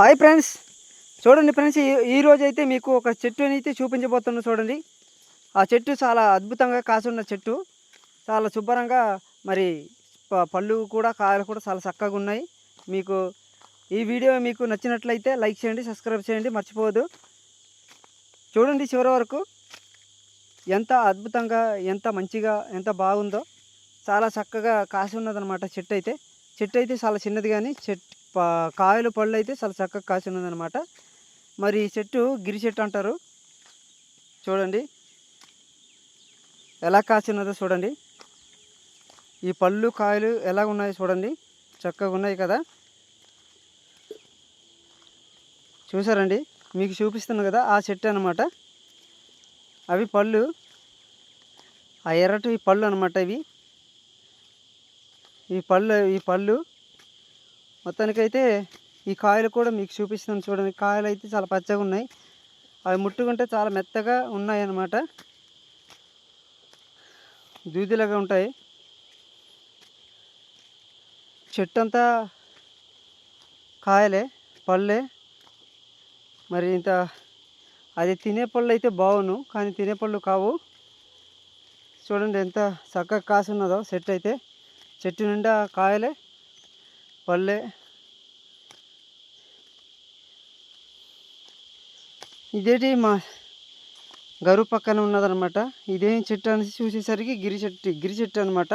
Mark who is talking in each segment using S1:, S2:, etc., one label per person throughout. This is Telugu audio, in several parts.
S1: Hi friends. చూడండి ఫ్రెండ్స్ ఈ- ఈ అయితే మీకు ఒక చెట్టు అయితే చూపించబోతున్నాను చూడండి. ఆ చెట్టు చాలా అద్భుతంగా కాసున్న చెట్టు. చాలా శుభ్రంగా మరి పళ్ళు కూడా కాయలు కూడా చాలా చక్కగా ఉన్నాయి. మీకు ఈ వీడియో మీకు నచ్చినట్లయితే లైక్ చేయండి సబ్స్క్రైబ్ చేయండి మర్చిపోవద్దు. చూడండి చివరి వరకు ఎంత అద్భుతంగా ఎంత మంచిగా ఎంత బాగుందో. చాలా చక్కగా కాసి ఉన్నదనమాట చెట్టు అయితే చెట్టు అయితే చాలా చిన్నది కానీ చెట్ కాయలు పళ్ళు అయితే చాలా చక్కగా కాసి ఉన్నదన్నమాట మరి ఈ చెట్టు గిరి చెట్టు అంటారు. చూడండి. ఎలా కాసినదో ఉన్నదో చూడండి. ఈ పళ్ళు కాయలు ఎలా ఉన్నాయో చూడండి. చక్కగా ఉన్నాయి కదా. చూసారండి? మీకు చూపిస్తున్నాను కదా ఆ చెట్టు అనమాట అవి పళ్ళు. ఆ ఎర్రటి పళ్ళు అనమాట ఇవి. ఈ పళ్ళు ఈ పళ్ళు మొత్తానికైతే ఈ కాయలు కూడా మీకు చూపిస్తున్నాను చూడండి. కాయలు అయితే చాలా పచ్చగా ఉన్నాయి. అవి ముట్టుకుంటే చాలా మెత్తగా ఉన్నాయి అన్నమాట దూదిలాగా ఉంటాయి. చెట్టు అంతా కాయలే పళ్ళే. మరి ఇంత అది తినే పళ్ళు అయితే బాగును కానీ తినే పళ్ళు కావు. చూడండి ఎంత చక్కగా కాసి ఉన్నదో చెట్టు అయితే. చెట్టు నిండా కాయలే. పల్లె. ఇదేటి మా గరువు పక్కన ఉన్నదనమాట ఇదేం చెట్టు అని చూసేసరికి గిరి చెట్టు గిరి చెట్టు అనమాట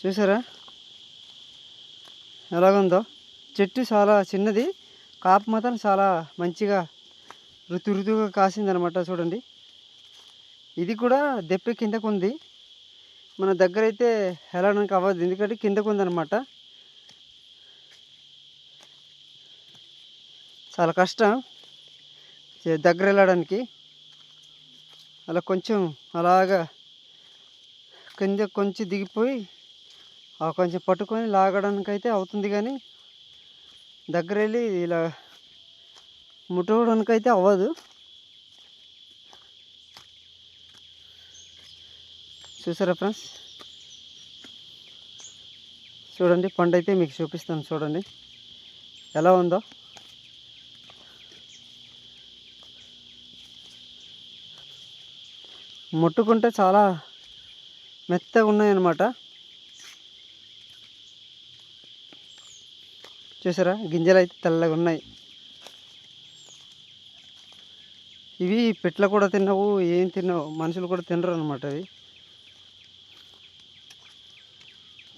S1: చూసారా? ఎలాగుందో? చెట్టు చాలా చిన్నది. కాపు మాత్రం చాలా మంచిగా ఋతు ఋతుగా కాసిందనమాట చూడండి. ఇది కూడా దెప్పి కిందకు ఉంది మన దగ్గర అయితే వెళ్ళడానికి అవ్వదు. ఎందుకంటే కిందకు ఉందన్నమాట చాలా కష్టం. దగ్గర వెళ్ళడానికి అలా కొంచెం అలాగా కింద కొంచెం దిగిపోయి ఆ కొంచెం పట్టుకొని లాగడానికి అయితే అవుతుంది కానీ దగ్గర వెళ్ళి ఇలా ముట్టుకోవడానికి అయితే అవ్వదు. చూసారా ఫ్రెండ్స్? చూడండి పండు అయితే మీకు చూపిస్తాను చూడండి. ఎలా ఉందో? ముట్టుకుంటే చాలా మెత్తగా ఉన్నాయన్నమాట. చూసారా గింజలు అయితే తెల్లగా ఉన్నాయి. ఇవి పెట్ల కూడా తిన్నావు ఏం తిన్నావు మనుషులు కూడా తినరు అనమాట అవి.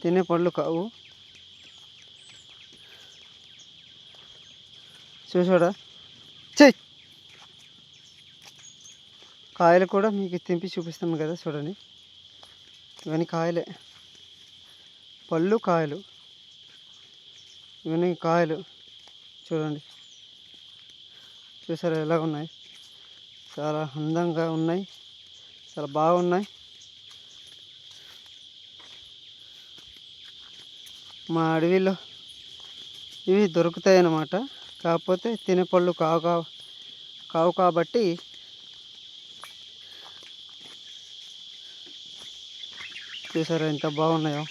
S1: తినే పళ్ళు కావు. చూసాడా? చెయ్ కాయలు కూడా మీకు తెంపి చూపిస్తాను కదా చూడండి. ఇవన్నీ కాయలే. పళ్ళు కాయలు. ఇవన్నీ కాయలు. చూడండి. చూసారా ఎలా ఉన్నాయి? చాలా అందంగా ఉన్నాయి. చాలా బాగున్నాయి. మా అడవిలో ఇవి దొరుకుతాయి అన్నమాట కాకపోతే తినే పళ్ళు కావు కావు కావు కాబట్టి చూసారా ఎంత బాగున్నాయో.